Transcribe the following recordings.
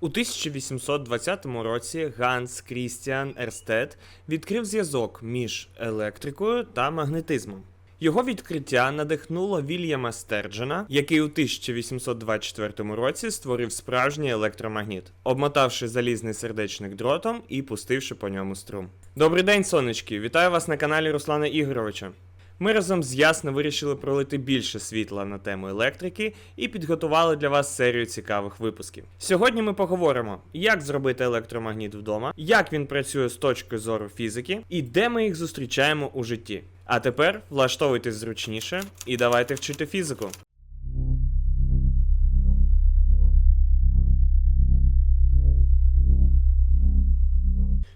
У 1820 році Ганс Крістіан Ерстед відкрив зв'язок між електрикою та магнетизмом. Його відкриття надихнуло Вільяма Стерджена, який у 1824 році створив справжній електромагніт, обмотавши залізний сердечник дротом і пустивши по ньому струм. Добрий день, сонечки! Вітаю вас на каналі Руслана Ігоровича. Ми разом з Ясно вирішили пролити більше світла на тему електрики і підготували для вас серію цікавих випусків. Сьогодні ми поговоримо, як зробити електромагніт вдома, як він працює з точки зору фізики і де ми їх зустрічаємо у житті. А тепер влаштовуйтесь зручніше і давайте вчити фізику.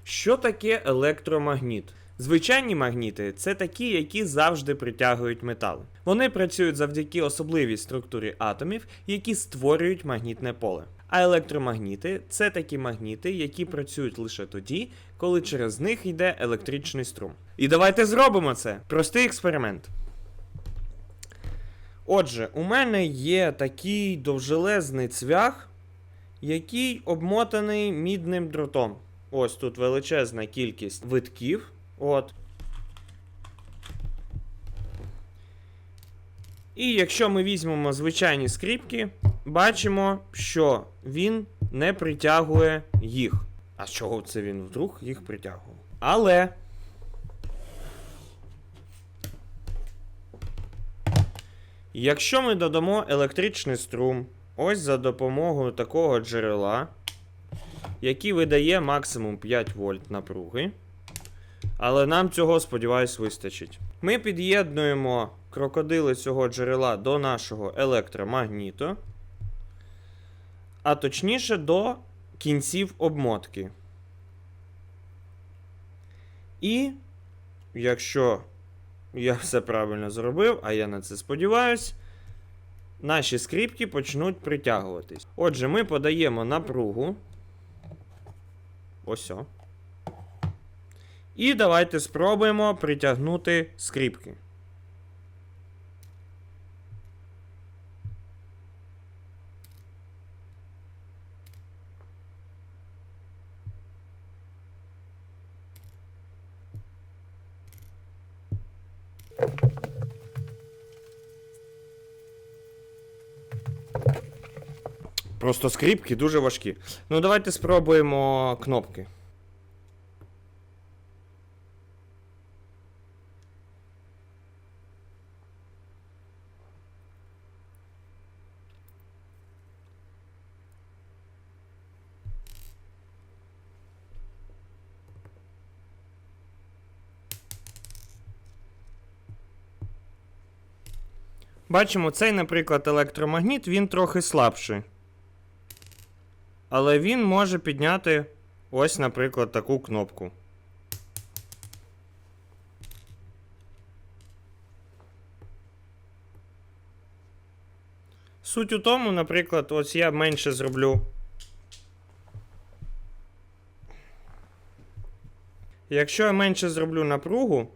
Що таке електромагніт? Звичайні магніти це такі, які завжди притягують метал. Вони працюють завдяки особливій структурі атомів, які створюють магнітне поле. А електромагніти це такі магніти, які працюють лише тоді, коли через них йде електричний струм. І давайте зробимо це. Простий експеримент. Отже, у мене є такий довжелезний цвях, який обмотаний мідним дротом. Ось тут величезна кількість витків. От. І якщо ми візьмемо звичайні скріпки, бачимо, що він не притягує їх. А з чого це він вдруг їх притягував? Але. Якщо ми додамо електричний струм, ось за допомогою такого джерела, який видає максимум 5 вольт напруги. Але нам цього, сподіваюсь, вистачить. Ми під'єднуємо крокодили цього джерела до нашого електромагніту, а точніше до кінців обмотки. І, якщо я все правильно зробив, а я на це сподіваюсь, наші скріпки почнуть притягуватись. Отже, ми подаємо напругу. Ось. о. І давайте спробуємо притягнути скріпки. Просто скріпки дуже важкі. Ну, давайте спробуємо кнопки. Бачимо, цей, наприклад, електромагніт, він трохи слабший. Але він може підняти ось, наприклад, таку кнопку. Суть у тому, наприклад, ось я менше зроблю. Якщо я менше зроблю напругу,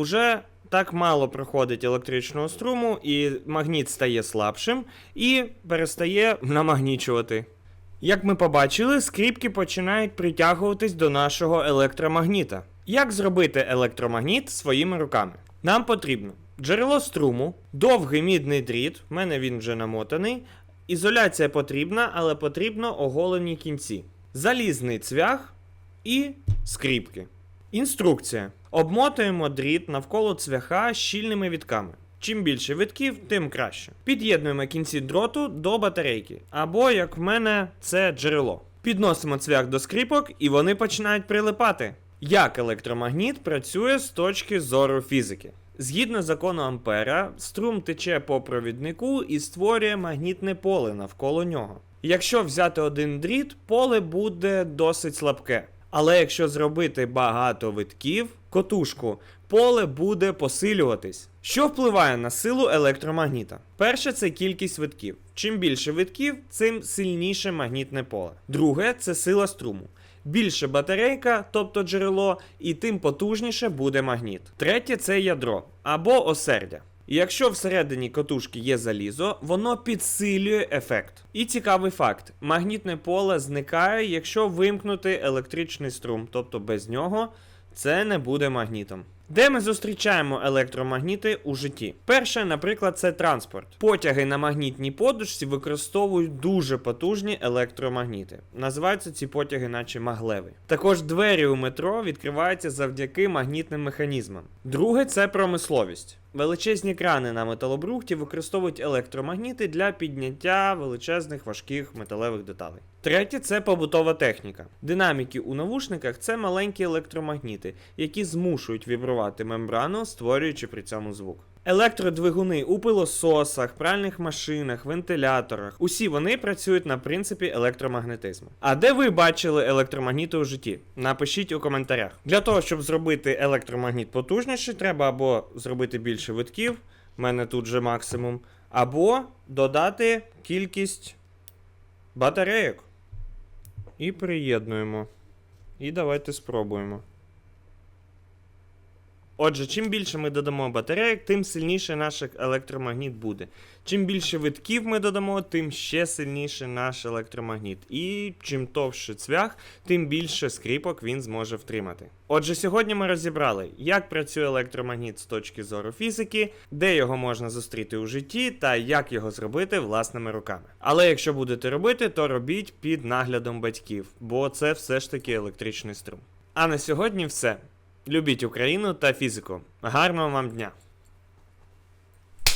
уже так мало проходить електричного струму, і магніт стає слабшим і перестає намагнічувати. Як ми побачили, скріпки починають притягуватись до нашого електромагніта. Як зробити електромагніт своїми руками? Нам потрібно джерело струму, довгий мідний дріт, в мене він вже намотаний. Ізоляція потрібна, але потрібно оголені кінці. Залізний цвях і скріпки. Інструкція. Обмотуємо дріт навколо цвяха щільними вітками. Чим більше витків, тим краще. Під'єднуємо кінці дроту до батарейки, або, як в мене, це джерело. Підносимо цвях до скріпок і вони починають прилипати. Як електромагніт працює з точки зору фізики? Згідно закону Ампера, струм тече по провіднику і створює магнітне поле навколо нього. Якщо взяти один дріт, поле буде досить слабке. Але якщо зробити багато витків, котушку, поле буде посилюватись. Що впливає на силу електромагніта? Перше це кількість витків. Чим більше витків, тим сильніше магнітне поле. Друге це сила струму. Більше батарейка, тобто джерело, і тим потужніше буде магніт. Третє це ядро або осердя. І якщо всередині котушки є залізо, воно підсилює ефект. І цікавий факт: магнітне поле зникає, якщо вимкнути електричний струм, тобто без нього це не буде магнітом. Де ми зустрічаємо електромагніти у житті? Перше, наприклад, це транспорт. Потяги на магнітній подушці використовують дуже потужні електромагніти. Називаються ці потяги, наче маглеві. Також двері у метро відкриваються завдяки магнітним механізмам. Друге це промисловість. Величезні крани на металобрухті використовують електромагніти для підняття величезних важких металевих деталей. Третє це побутова техніка. Динаміки у навушниках це маленькі електромагніти, які змушують вібрувати мембрану, створюючи при цьому звук. Електродвигуни у пилососах, пральних машинах, вентиляторах. Усі вони працюють на принципі електромагнетизму. А де ви бачили електромагніти у житті? Напишіть у коментарях. Для того, щоб зробити електромагніт потужніший, треба або зробити більше витків, в мене тут же максимум, або додати кількість батарейок. І приєднуємо. І давайте спробуємо. Отже, чим більше ми додамо батарейок, тим сильніше наш електромагніт буде. Чим більше витків ми додамо, тим ще сильніше наш електромагніт. І чим товще цвях, тим більше скріпок він зможе втримати. Отже, сьогодні ми розібрали, як працює електромагніт з точки зору фізики, де його можна зустріти у житті та як його зробити власними руками. Але якщо будете робити, то робіть під наглядом батьків, бо це все ж таки електричний струм. А на сьогодні все. Любіть Україну та фізику. Гарного вам дня!